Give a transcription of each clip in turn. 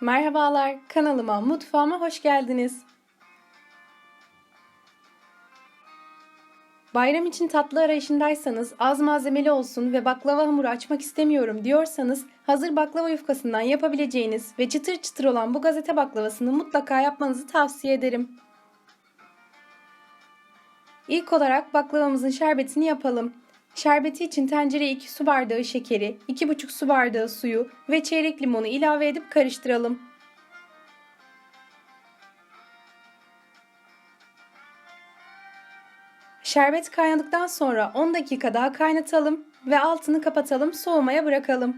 Merhabalar, kanalıma, mutfağıma hoş geldiniz. Bayram için tatlı arayışındaysanız, az malzemeli olsun ve baklava hamuru açmak istemiyorum diyorsanız, hazır baklava yufkasından yapabileceğiniz ve çıtır çıtır olan bu gazete baklavasını mutlaka yapmanızı tavsiye ederim. İlk olarak baklavamızın şerbetini yapalım. Şerbeti için tencereye 2 su bardağı şekeri, 2,5 su bardağı suyu ve çeyrek limonu ilave edip karıştıralım. Şerbet kaynadıktan sonra 10 dakika daha kaynatalım ve altını kapatalım soğumaya bırakalım.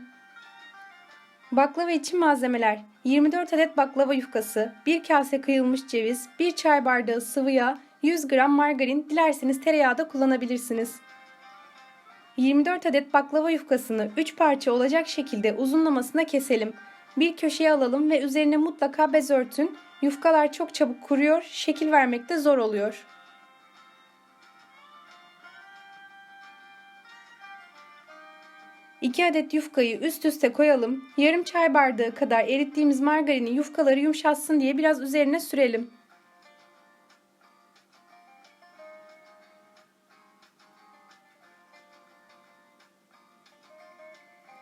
Baklava için malzemeler 24 adet baklava yufkası, 1 kase kıyılmış ceviz, 1 çay bardağı sıvı yağ, 100 gram margarin, dilerseniz tereyağı da kullanabilirsiniz. 24 adet baklava yufkasını 3 parça olacak şekilde uzunlamasına keselim. Bir köşeye alalım ve üzerine mutlaka bez örtün. Yufkalar çok çabuk kuruyor, şekil vermekte zor oluyor. İki adet yufkayı üst üste koyalım. Yarım çay bardağı kadar erittiğimiz margarini yufkaları yumuşatsın diye biraz üzerine sürelim.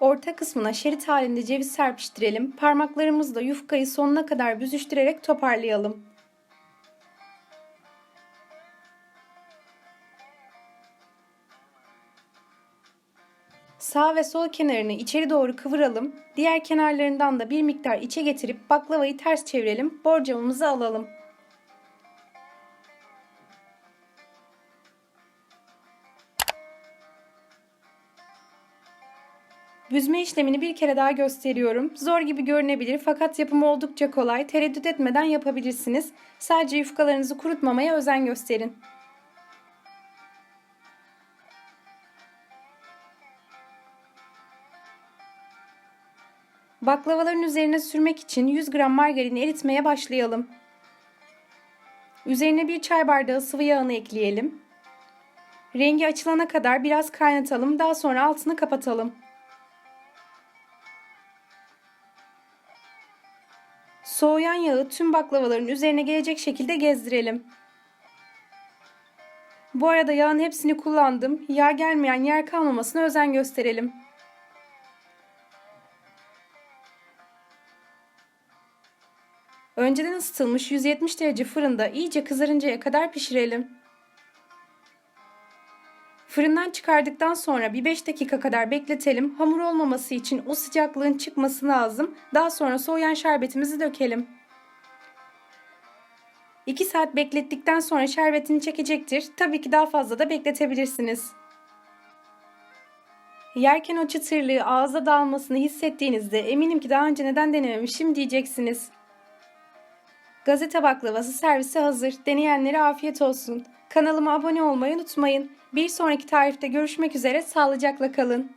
Orta kısmına şerit halinde ceviz serpiştirelim. Parmaklarımızla yufkayı sonuna kadar büzüştürerek toparlayalım. Sağ ve sol kenarını içeri doğru kıvıralım. Diğer kenarlarından da bir miktar içe getirip baklavayı ters çevirelim. Borcamımızı alalım. Büzme işlemini bir kere daha gösteriyorum. Zor gibi görünebilir fakat yapımı oldukça kolay. Tereddüt etmeden yapabilirsiniz. Sadece yufkalarınızı kurutmamaya özen gösterin. Baklavaların üzerine sürmek için 100 gram margarini eritmeye başlayalım. Üzerine bir çay bardağı sıvı yağını ekleyelim. Rengi açılana kadar biraz kaynatalım. Daha sonra altını kapatalım. Soğuyan yağı tüm baklavaların üzerine gelecek şekilde gezdirelim. Bu arada yağın hepsini kullandım. Yağ gelmeyen yer kalmamasına özen gösterelim. Önceden ısıtılmış 170 derece fırında iyice kızarıncaya kadar pişirelim. Fırından çıkardıktan sonra bir 5 dakika kadar bekletelim. Hamur olmaması için o sıcaklığın çıkması lazım. Daha sonra soğuyan şerbetimizi dökelim. 2 saat beklettikten sonra şerbetini çekecektir. Tabii ki daha fazla da bekletebilirsiniz. Yerken o çıtırlığı ağza dağılmasını hissettiğinizde eminim ki daha önce neden denememişim diyeceksiniz. Gazete baklavası servise hazır. Deneyenlere afiyet olsun. Kanalıma abone olmayı unutmayın. Bir sonraki tarifte görüşmek üzere. Sağlıcakla kalın.